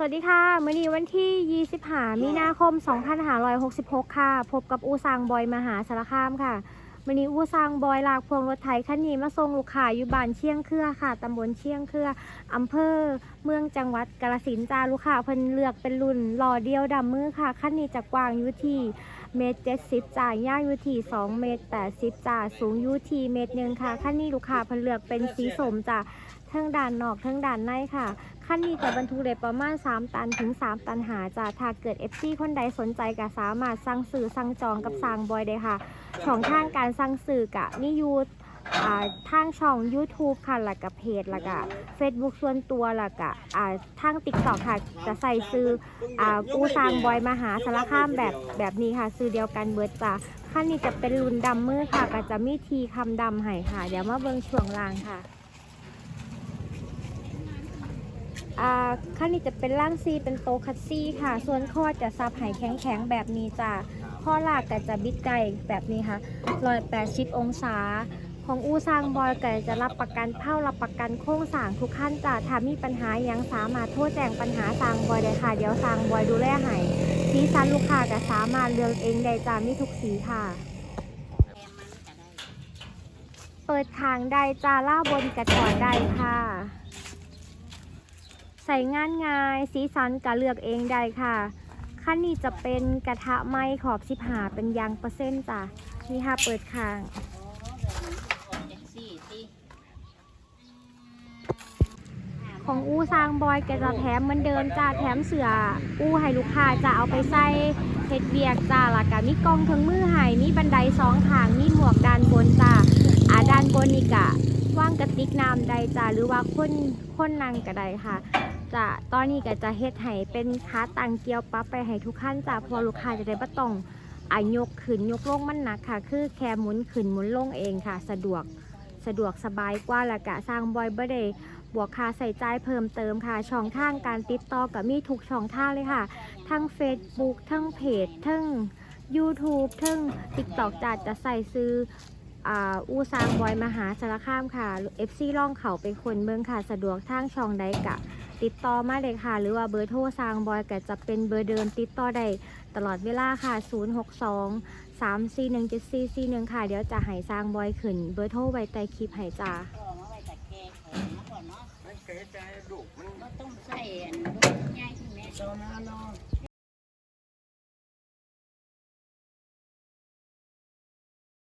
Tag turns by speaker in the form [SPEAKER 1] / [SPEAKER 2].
[SPEAKER 1] สวัสดีค่ะ มื้อนี้วันที่ 25 มีนาคม 2566 ค่ะ พบกับอูซางบอยมหาสารคามค่ะ มื้อนี้อูซางบอยลากพวงรถไถคันนี้มาส่งลูกค้าอยู่บ้านเชียงเครือค่ะ ตำบลเชียงเครือ อำเภอเมืองจังหวัดกาฬสินธุ์จ้าลูกค้าเพิ่นเลือกเป็นรุ่นหล่อเดียวดำมือค่ะ คันนี้จะกว้างอยู่ที่ เมตร70จ้ายาวอยู่ที่2เมตร80จ้าสูงอยู่ที่เมตรหนึงค่ะคันนี้ลูกค้าเพิ่นเลือกเป็นสีสมจ้าเทั้งด้านนอกเทั้งด้านในค่ะขั้นนี้จะบรรทุกได้ประมาณ 3 ตันถึง 3 ตันหาจ้ะถ้าเกิด FC คนใดสนใจก็สามารถสั่งซื้อสั่งจองกับสร้างบอยได้ค่ะช่องทางการสั่งซื้อกะนี่ยูอ่า ทางช่อง YouTube ค่ะแล้วก็เพจแล้วก็ Facebook ส่วนตัวแล้วก็อ่าทาง TikTok ค่ะจะใส่ซื้ออ่ากูสร้างบอยมหาสารคามแบบแบบนี้ค่ะ ซื้อเดียวกันเบิร์ดจ้ะขั้นนี้จะเป็นรุ่นดำมือค่ะก็จะมีทีคำดำให้ค่ะ เดี๋ยวมาเบิ่งช่วงล่างค่ะขั้นนี้จะเป็นล่างซีเป็นโตคัตซี่ค่ะ ส่วนข้อจะซับไหแข็งๆแบบนี้จ้ะข้อหลากก็จะบิดไก่แบบนี้ค่ะร้อยแปดสิบองศา ของอูซางบอยก็จะรับประกันเผ่ารับประกันโครงสร้างทุกขั้นจ้ะถ้ามีปัญหายังสามารถโทษแจ้งปัญหาซางบอยได้ค่ะ เดี๋ยวซางบอยดูแลให้สีสันลูกค้าก็สามารถเลือกเองได้จ้ะมีทุกสีค่ะ เปิดทางได้จ้าล่าบนกระจอดได้ค่ะ ใส่งานง่ายสีสันก็เลือกเองได้ค่ะขั้นนี้จะเป็นกระทะไม้ขอบสิบหาเป็นยางเปอร์เซ็นต์จ้ะนี่ค่ะเปิดคาง ของอู้ซางบอยก็จะแถมเหมือนเดิมจ้าแถมเสืออู้ให้ลูกค้าจะเอาไปใส่เฮ็ดเวียกจ้าล้วก็มีกล้องเครื่องมือให้มีบันไดสองทางมีหมวกด้านบนจ้าอ่าด้านบนนี่กะว่างกระติกน้ำใดจ้าหรือว่าคนคนนั่งก็ได้ค่ะจะตอนนี้ก็จะเฮ็ดให้เป็นขาตังเกียวปั๊บไปให้ทุกขั้นจ้าพอลูกค้าจะได้บ่ต้องอายกขึ้นยกลงมันหนักค่ะ คือแค่หมุนขึ้นหมุนลงเองค่ะ สะดวกสะดวกสบายกว่าละกะสร้างบอยบ่ได้ บวกค่าใส่ใจเพิ่มเติมค่ะ ช่องทางการติดต่อกับมีทุกช่องทางเลยค่ะ ทั้ง Facebook ทั้งเพจทั้ง YouTube ทั้ง TikTok จะจะใส่ซื้ออูซางบอยมหาสารคามค่ะ FC ล่องเขาไปคนเมืองค่ะ สะดวกทางช่องใดกะ ติดต่อมาเลยค่ะ หรือว่าเบอร์โทรซางบอยก็จะเป็นเบอร์เดิมติดต่อได้ตลอดเวลาค่ะ 062 3417441 ค่ะ เดี๋ยวจะให้ซางบอยขึ้น เบอร์โทรไว้ใต้คลิปให้จ้า
[SPEAKER 2] เสียใจดุมัน ก็
[SPEAKER 3] ต้องใส่อันง่ายที่แม่
[SPEAKER 2] เจ้าหน้าเนาะ